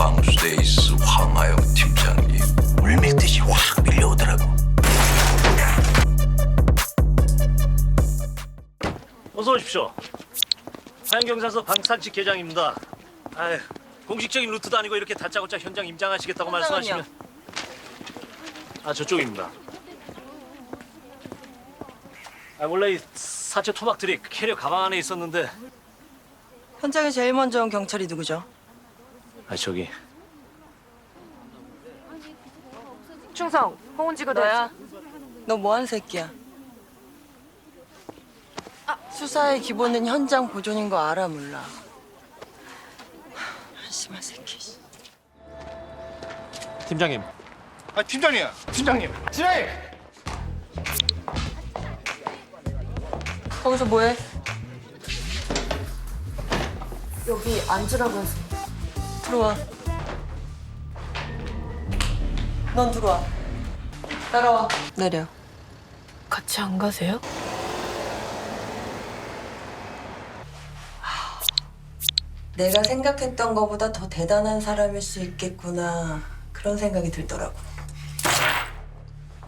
황수데이스 황하영 팀장님 물밀듯이 확 밀려오더라고. 어서 오십시오. 하양경찰서 방산칙 계장입니다. 아유, 공식적인 루트도 아니고 이렇게 다짜고짜 현장 임장하시겠다고 말씀하시면 아 저쪽입니다. 아 원래 이 사체 토막들이 캐리어 가방 안에 있었는데 현장에 제일 먼저 온 경찰이 누구죠? 아 저기 충성, 홍은지가 너야? 너 뭐 하는 새끼야? 수사의 기본은 현장 보존인 거 알아 몰라? 한심한 새끼. 팀장님 아 팀장님, 팀장님, 팀장님. 거기서 뭐해? 여기 앉으라고 해서 들어와. 넌 들어와. 따라와. 내려. 같이 안 가세요? 내가 생각했던 것보다 더 대단한 사람일 수 있겠구나. 그런 생각이 들더라고.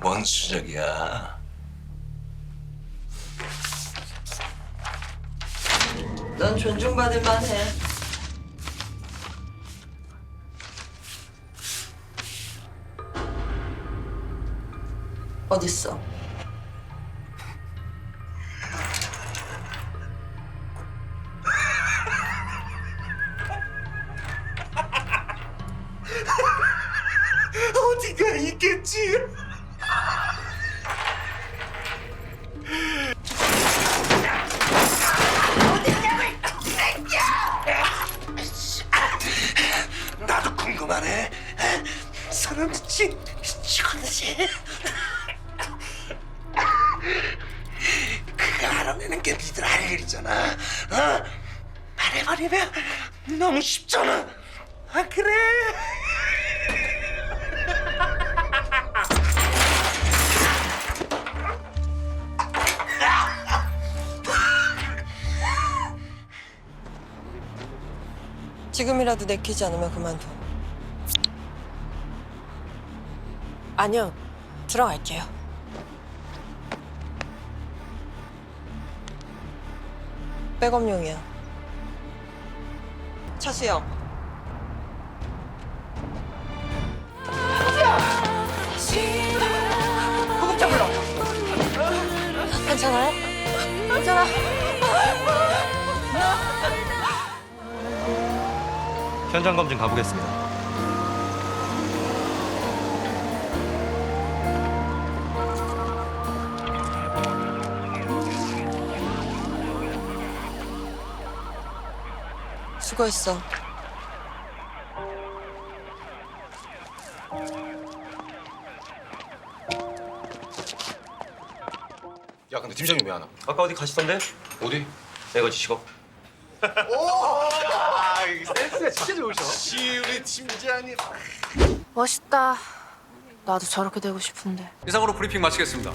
뭔 수작이야? 넌 존중받을 만해. 어딨어? 어디가 있겠지? 나도 궁금하네. 사람들이 죽었지. 알아내는 게 니들 할 일이잖아. 어? 말해버리면 너무 쉽잖아. 아 그래? 지금이라도 내키지 않으면 그만둬. 아니요, 들어갈게요. 백업용이야. 차수영. 구급차 불러. 괜찮아요? 괜찮아. 현장 검진 가보겠습니다. 수고했어. 야 근데 팀장님 왜 안 와? 아까 어디 가시던데? 어디? 센스가 진짜 좋으셔. 시우리 팀장님. 멋있다. 나도 저렇게 되고 싶은데. 이상으로 브리핑 마치겠습니다.